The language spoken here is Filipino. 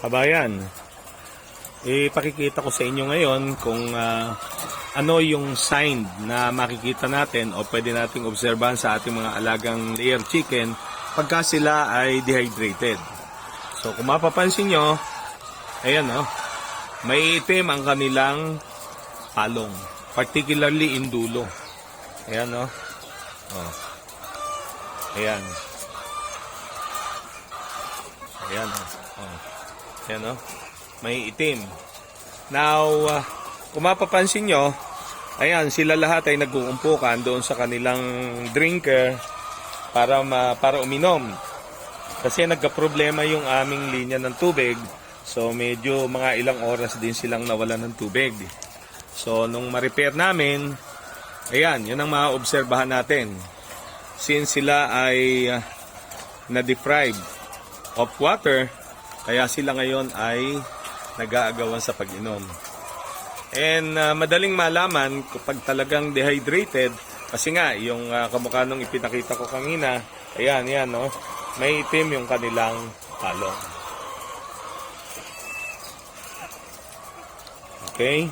Kabayan, ipakikita ko sa inyo ngayon kung ah, ano yung sign na makikita natin o pwede nating obserbahan sa ating mga alagang layer chicken pagka sila ay dehydrated. So kung mapapansin nyo, ayan oh, may itim ang kanilang palong, particularly in dulo. Ayan oh. oh. Ayan. Ayan oh. oh. Ayan oh. May itim. Now, uh, kung mapapansin nyo, ayan, sila lahat ay nag-uumpukan doon sa kanilang drinker para ma, para uminom. Kasi nagka-problema yung aming linya ng tubig. So medyo mga ilang oras din silang nawalan ng tubig. So nung ma-repair namin, ayan, yun ang maobserbahan natin. Since sila ay uh, na-deprive of water, kaya sila ngayon ay nag-aagawan sa pag-inom. And uh, madaling malaman kapag talagang dehydrated, kasi nga, yung uh, kamukha nung ipinakita ko kanina, ayan, ayan, no? may itim yung kanilang palong. Okay?